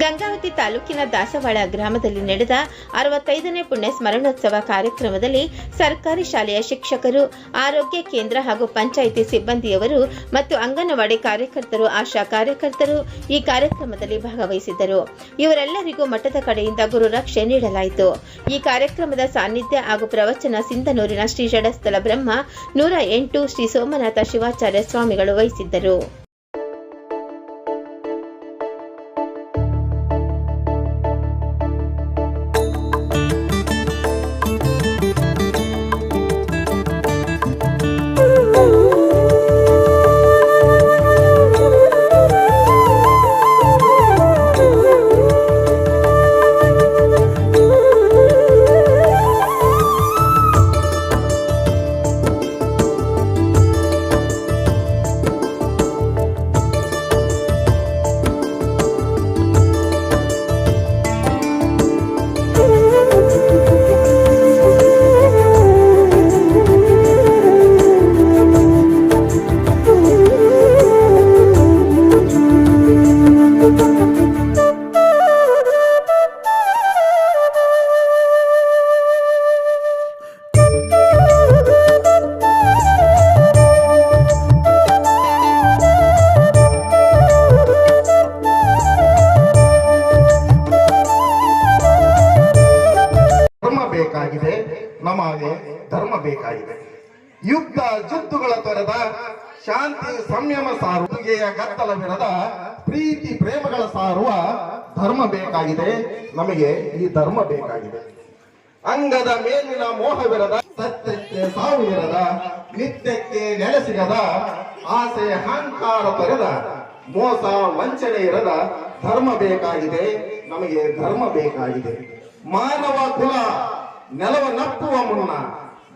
ಗಂಗಾವತಿ ತಾಲೂಕಿನ ದಾಸವಾಳ ಗ್ರಾಮದಲ್ಲಿ ನಡೆದ ಅರವತ್ತೈದನೇ ಪುಣ್ಯ ಸ್ಮರಣೋತ್ಸವ ಕಾರ್ಯಕ್ರಮದಲ್ಲಿ ಸರ್ಕಾರಿ ಶಾಲೆಯ ಶಿಕ್ಷಕರು, ಆರೋಗ್ಯ ಕೇಂದ್ರ ಹಾಗೂ ಪಂಚಾಯಿತಿ ಸಿಬ್ಬಂದಿಯವರು ಮತ್ತು ಅಂಗನವಾಡಿ ಕಾರ್ಯಕರ್ತರು, ಆಶಾ ಕಾರ್ಯಕರ್ತರು ಈ ಕಾರ್ಯಕ್ರಮದಲ್ಲಿ ಭಾಗವಹಿಸಿದ್ದರು. ಇವರೆಲ್ಲರಿಗೂ ಮಠದ ಕಡೆಯಿಂದ ಗುರು ರಕ್ಷೆ ನೀಡಲಾಯಿತು. ಈ ಕಾರ್ಯಕ್ರಮದ ಸಾನ್ನಿಧ್ಯ ಹಾಗೂ ಪ್ರವಚನ ಸಿಂಧನೂರಿನ ಶ್ರೀ ಜಡಸ್ಥಳ ಬ್ರಹ್ಮ, ನೂರ ಎಂಟು ಶ್ರೀ ಸೋಮನಾಥ ಶಿವಾಚಾರ್ಯ ಸ್ವಾಮಿಗಳು ವಹಿಸಿದ್ದರು. ಬೇಕಾಗಿದೆ, ನಮಗೆ ಧರ್ಮ ಬೇಕಾಗಿದೆ. ಯುದ್ಧ ಜುದ್ದುಗಳ ತೊರೆದ, ಶಾಂತಿ ಸಂಯಮ ಸಾರುಗೆಯ ಗತ್ತಲವಿರದ ಪ್ರೀತಿ ಪ್ರೇಮಗಳ ಸಾರುವ ಧರ್ಮ ಬೇಕಾಗಿದೆ, ನಮಗೆ ಈ ಧರ್ಮ ಬೇಕಾಗಿದೆ. ಅಂಗದ ಮೇಲಿನ ಮೋಹವಿರದ ಸತ್ಯಕ್ಕೆ ಸಾವು ಇರದ ನಿತ್ಯಕ್ಕೆ ನೆಲೆಸಿಗದ ಆಸೆ ಅಹಂಕಾರ ತೊರೆದ, ಮೋಸ ವಂಚನೆ ಇರದ ಧರ್ಮ ಬೇಕಾಗಿದೆ, ನಮಗೆ ಧರ್ಮ ಬೇಕಾಗಿದೆ. ಮಾನವ ಕುಲ ನೆಲವ ನಪ್ಪುವ ಮುನ್ನ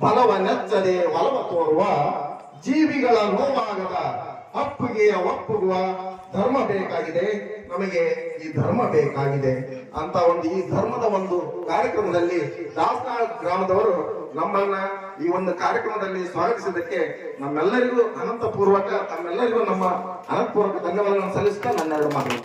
ಬಲವ ನೆಚ್ಚದೆ ಒಲವ ತೋರುವ ಜೀವಿಗಳ ನೋವಾಗದ ಅಪ್ಪುಗೆ ಒಪ್ಪುವ ಧರ್ಮ ಬೇಕಾಗಿದೆ. ನಮಗೆ ಈ ಧರ್ಮ ಬೇಕಾಗಿದೆ. ಅಂತ ಒಂದು ಈ ಧರ್ಮದ ಒಂದು ಕಾರ್ಯಕ್ರಮದಲ್ಲಿ ದಾಸನಾಳ ಗ್ರಾಮದವರು ನಮ್ಮನ್ನ ಈ ಒಂದು ಕಾರ್ಯಕ್ರಮದಲ್ಲಿ ಸ್ವಾಗತಿಸಿದ್ದಕ್ಕೆ ನಮ್ಮೆಲ್ಲರಿಗೂ ಅನಂತ ಪೂರ್ವಕ ತಮ್ಮೆಲ್ಲರಿಗೂ ನಮ್ಮ ಅನಂತಪೂರ್ವಕ ಧನ್ಯವಾದಗಳನ್ನು ಸಲ್ಲಿಸ್ತಾ ನನ್ನ ಎರಡು